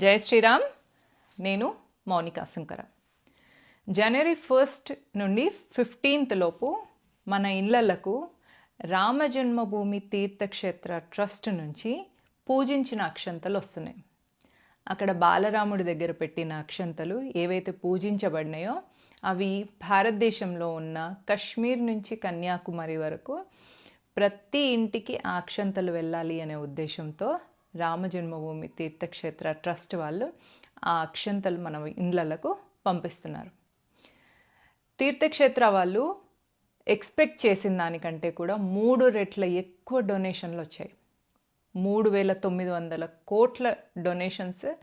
జై శ్రీరామ్. నేను మౌనిక శంకర. జనవరి ఫస్ట్ నుండి ఫిఫ్టీన్త్ లోపు మన ఇళ్ళలకు రామజన్మభూమి తీర్థక్షేత్ర ట్రస్ట్ నుంచి పూజించిన అక్షంతలు వస్తున్నాయి. అక్కడ బాలరాముడి దగ్గర పెట్టిన అక్షంతలు ఏవైతే పూజించబడినాయో అవి భారతదేశంలో ఉన్న కశ్మీర్ నుంచి కన్యాకుమారి వరకు ప్రతి ఇంటికి ఆ అక్షంతలు వెళ్ళాలి అనే ఉద్దేశంతో రామజన్మభూమి తీర్థక్షేత్ర ట్రస్ట్ వాళ్ళు ఆ అక్షంతలు మన ఇండ్లకు పంపిస్తున్నారు. తీర్థక్షేత్ర వాళ్ళు ఎక్స్పెక్ట్ చేసిన దానికంటే కూడా మూడు రెట్ల ఎక్కువ డొనేషన్లు వచ్చాయి. మూడు వేల తొమ్మిది వందల కోట్ల డొనేషన్స్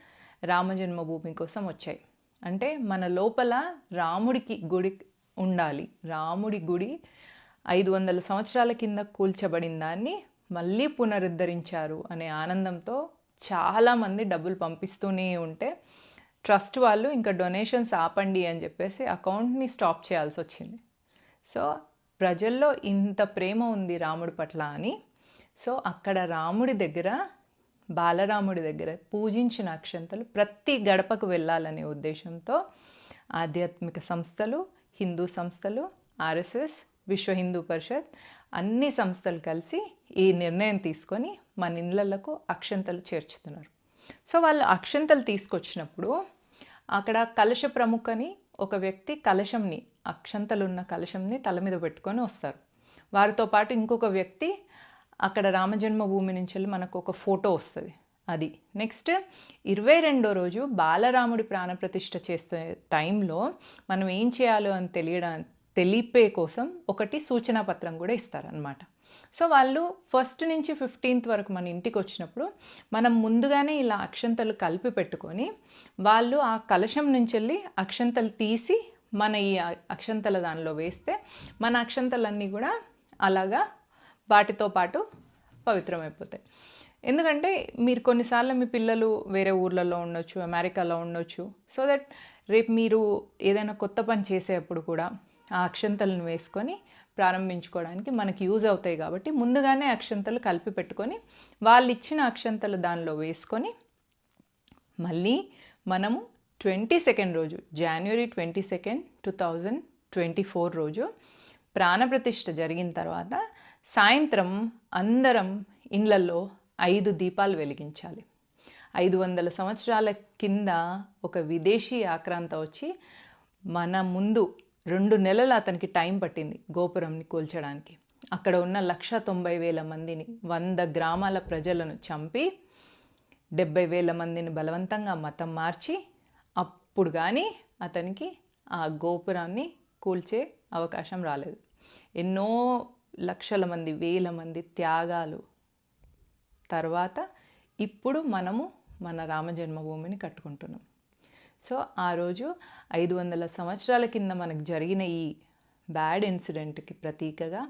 రామజన్మభూమి కోసం వచ్చాయి. అంటే మన లోపల రాముడికి గుడి ఉండాలి. రాముడి గుడి ఐదు వందల సంవత్సరాల కింద కూల్చబడిన దాన్ని మళ్ళీ పునరుద్ధరించారు అనే ఆనందంతో చాలామంది డబ్బులు పంపిస్తూనే ఉంటే ట్రస్ట్ వాళ్ళు ఇంకా డొనేషన్స్ ఆపండి అని చెప్పేసి అకౌంట్ని స్టాప్ చేయాల్సి వచ్చింది. సో ప్రజల్లో ఇంత ప్రేమ ఉంది రాముడి పట్ల అని. సో అక్కడ రాముడి దగ్గర బాలరాముడి దగ్గర పూజించిన అక్షంతలు ప్రతి గడపకు వెళ్ళాలనే ఉద్దేశంతో ఆధ్యాత్మిక సంస్థలు హిందూ సంస్థలు ఆర్ఎస్ఎస్ విశ్వ హిందూ పరిషత్ అన్ని సంస్థలు కలిసి ఈ నిర్ణయం తీసుకొని మన ఇళ్ళలకు అక్షంతలు చేర్చుతున్నారు. సో వాళ్ళు అక్షంతలు తీసుకొచ్చినప్పుడు అక్కడ కలశ ప్రముఖని ఒక వ్యక్తి కలశంని అక్షంతలు ఉన్న కలశంని తల మీద పెట్టుకొని వస్తారు. వారితో పాటు ఇంకొక వ్యక్తి అక్కడ రామజన్మభూమి నుంచి వెళ్ళి మనకు ఒక ఫోటో వస్తుంది. అది. నెక్స్ట్ ఇరవై రెండో రోజు బాలరాముడి ప్రాణప్రతిష్ఠ చేసే టైంలో మనం ఏం చేయాలో అని తెలియడా తెలిపే కోసం ఒకటి సూచనా పత్రం కూడా ఇస్తారనమాట సో వాళ్ళు ఫస్ట్ నుంచి ఫిఫ్టీన్త్ వరకు మన ఇంటికి వచ్చినప్పుడు మనం ముందుగానే ఇలా అక్షంతలు కలిపి పెట్టుకొని వాళ్ళు ఆ కలశం నుంచి వెళ్ళి అక్షంతలు తీసి మన ఈ అక్షంతల దానిలో వేస్తే మన అక్షంతలన్నీ కూడా అలాగా వాటితో పాటు పవిత్రమైపోతాయి. ఎందుకంటే మీరు కొన్నిసార్లు మీ పిల్లలు వేరే ఊర్లలో ఉండొచ్చు అమెరికాలో ఉండొచ్చు. సో దట్ రేపు మీరు ఏదైనా కొత్త పని చేసేటప్పుడు కూడా ఆ అక్షంతలను వేసుకొని ప్రారంభించుకోవడానికి మనకి యూజ్ అవుతాయి కాబట్టి ముందుగానే అక్షంతలు కలిపి పెట్టుకొని వాళ్ళు ఇచ్చిన అక్షంతలు దానిలో వేసుకొని మళ్ళీ మనము ట్వంటీ సెకండ్ రోజు January twenty second two thousand twenty four రోజు ప్రాణప్రతిష్ఠ జరిగిన తర్వాత సాయంత్రం అందరం ఇండ్లల్లో ఐదు దీపాలు వెలిగించాలి. ఐదు వందల సంవత్సరాల కింద ఒక విదేశీ ఆక్రాంత వచ్చి మన ముందు రెండు నెలలు అతనికి టైం పట్టింది గోపురంని కూల్చడానికి. అక్కడ ఉన్న లక్ష తొంభై వేల మందిని వంద గ్రామాల ప్రజలను చంపి డెబ్బై వేల మందిని బలవంతంగా మతం మార్చి అప్పుడు కానీ అతనికి ఆ గోపురాన్ని కూల్చే అవకాశం రాలేదు. ఎన్నో లక్షల మంది వేల మంది త్యాగాలు తర్వాత ఇప్పుడు మనము మన రామజన్మభూమిని కట్టుకుంటున్నాం. సో ఆ రోజు ఐదు వందల సంవత్సరాల కింద మనకు జరిగిన ఈ బ్యాడ్ ఇన్సిడెంట్కి ప్రతీకగా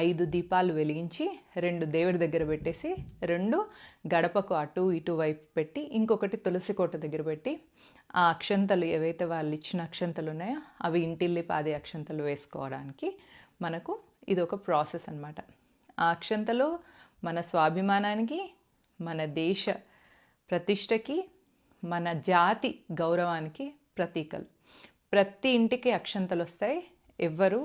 ఐదు దీపాలు వెలిగించి రెండు దేవుడి దగ్గర పెట్టేసి రెండు గడపకు అటు ఇటు వైపు పెట్టి ఇంకొకటి తులసి కోట దగ్గర పెట్టి ఆ అక్షంతలు ఏవైతే వాళ్ళు ఇచ్చిన అక్షంతలు ఉన్నాయో అవి ఇంటిల్లి పాదే అక్షంతలు వేసుకోవడానికి మనకు ఇది ఒక ప్రాసెస్ అనమాట ఆ అక్షంతలు మన స్వాభిమానానికి మన దేశ ప్రతిష్టకి మన జాతి గౌరవానికి ప్రతీకలు. ప్రతి ఇంటికి అక్షంతలు వస్తాయి. ఎవ్వరు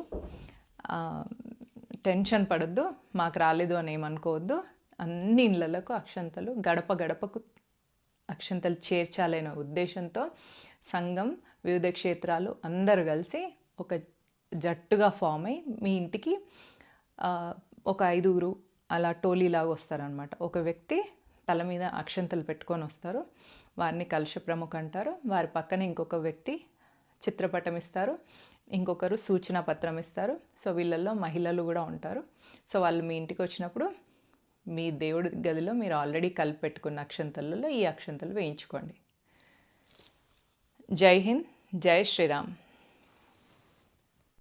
టెన్షన్ పడద్దు. మాకు రాలేదు అని ఏమనుకోవద్దు. అన్ని ఇళ్ళలకు అక్షంతలు గడప గడపకు అక్షంతలు చేర్చాలనే ఉద్దేశంతో సంఘం వివిధ క్షేత్రాలు అందరు కలిసి ఒక జట్టుగా ఫామ్ అయ్యి మీ ఇంటికి ఒక ఐదుగురు అలా టోలీలాగా వస్తారనమాట ఒక వ్యక్తి తల మీద అక్షంతలు పెట్టుకొని వస్తారు. వారిని కలుష ప్రముఖ అంటారు. వారి పక్కన ఇంకొక వ్యక్తి చిత్రపటం ఇస్తారు. ఇంకొకరు సూచన పత్రం ఇస్తారు. సో వీళ్ళల్లో మహిళలు కూడా ఉంటారు. సో వాళ్ళు మీ ఇంటికి వచ్చినప్పుడు మీ దేవుడి గదిలో మీరు ఆల్రెడీ కలిపి పెట్టుకున్న అక్షంతలలో ఈ అక్షంతలు వేయించుకోండి. జై హింద్. జై శ్రీరామ్.